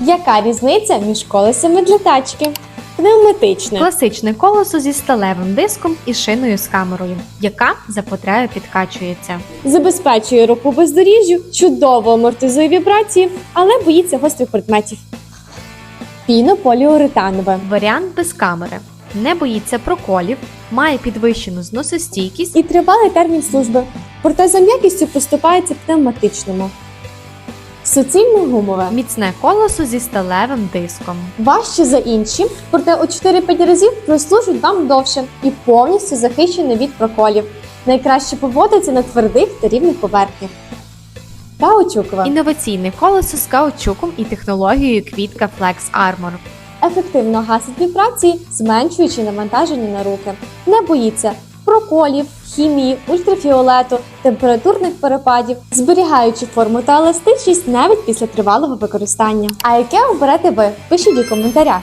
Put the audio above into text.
Яка різниця між колесами для тачки? Пневматичне. Класичне колесо зі сталевим диском і шиною з камерою, яка за потреби підкачується. Забезпечує рух по бездоріжжю, чудово амортизує вібрації, але боїться гострих предметів. Пінополіуретанове. Варіант без камери. Не боїться проколів, має підвищену зносостійкість І тривалий термін служби, проте за м'якістю поступається пневматичному. Суцільне гумове. міцне колесо зі сталевим диском. Важче за інші, проте у 4-5 разів прослужить вам довше і повністю захищене від проколів. Найкраще поводиться на твердих та рівних поверхнях. Каучукове. Інноваційне колесо з каучуком і технологією Квітка Flex Armor. ефективно гасить вібрації, зменшуючи навантаження на руки. Не боїться проколів, хімії, ультрафіолету, температурних перепадів, зберігаючи форму та еластичність навіть після тривалого використання. А яке оберете ви? Пишіть у коментарях.